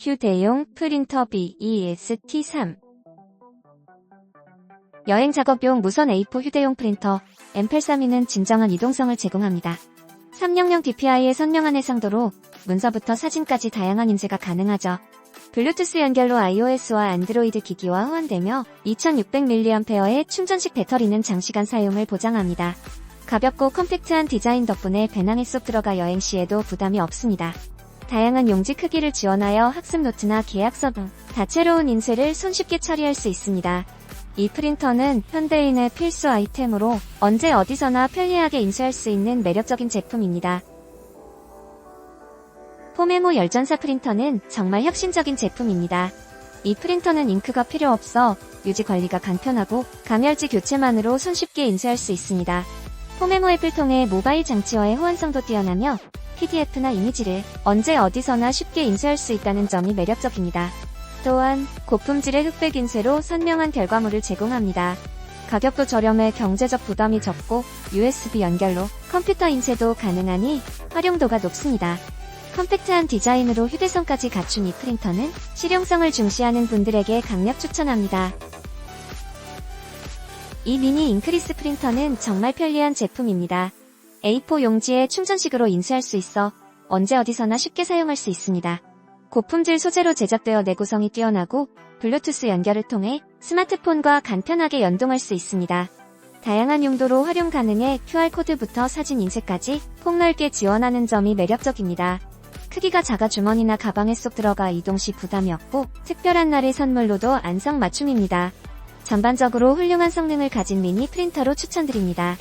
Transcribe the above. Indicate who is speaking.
Speaker 1: 휴대용 프린터 BEST3 여행 작업용 무선 A4 휴대용 프린터 M832는 진정한 이동성을 제공합니다. 300 DPI의 선명한 해상도로 문서부터 사진까지 다양한 인쇄가 가능하죠. 블루투스 연결로 iOS와 안드로이드 기기와 호환되며 2600mAh의 충전식 배터리는 장시간 사용을 보장합니다. 가볍고 컴팩트한 디자인 덕분에 배낭에 쏙 들어가 여행 시에도 부담이 없습니다. 다양한 용지 크기를 지원하여 학습 노트나 계약서 등 다채로운 인쇄를 손쉽게 처리할 수 있습니다. 이 프린터는 현대인의 필수 아이템으로 언제 어디서나 편리하게 인쇄할 수 있는 매력적인 제품입니다. 포메모 열전사 프린터는 정말 혁신적인 제품입니다. 이 프린터는 잉크가 필요 없어 유지 관리가 간편하고 감열지 교체만으로 손쉽게 인쇄할 수 있습니다. 포메모 앱을 통해 모바일 장치와의 호환성도 뛰어나며 PDF나 이미지를 언제 어디서나 쉽게 인쇄할 수 있다는 점이 매력적입니다. 또한 고품질의 흑백 인쇄로 선명한 결과물을 제공합니다. 가격도 저렴해 경제적 부담이 적고 USB 연결로 컴퓨터 인쇄도 가능하니 활용도가 높습니다. 컴팩트한 디자인으로 휴대성까지 갖춘 이 프린터는 실용성을 중시하는 분들에게 강력 추천합니다. 이 미니 잉크리스 프린터는 정말 편리한 제품입니다. A4 용지에 충전식으로 인쇄할 수 있어 언제 어디서나 쉽게 사용할 수 있습니다. 고품질 소재로 제작되어 내구성이 뛰어나고 블루투스 연결을 통해 스마트폰과 간편하게 연동할 수 있습니다. 다양한 용도로 활용 가능해 QR코드부터 사진 인쇄까지 폭넓게 지원하는 점이 매력적입니다. 크기가 작아 주머니나 가방에 쏙 들어가 이동 시 부담이 없고 특별한 날의 선물로도 안성맞춤입니다. 전반적으로 훌륭한 성능을 가진 미니 프린터로 추천드립니다.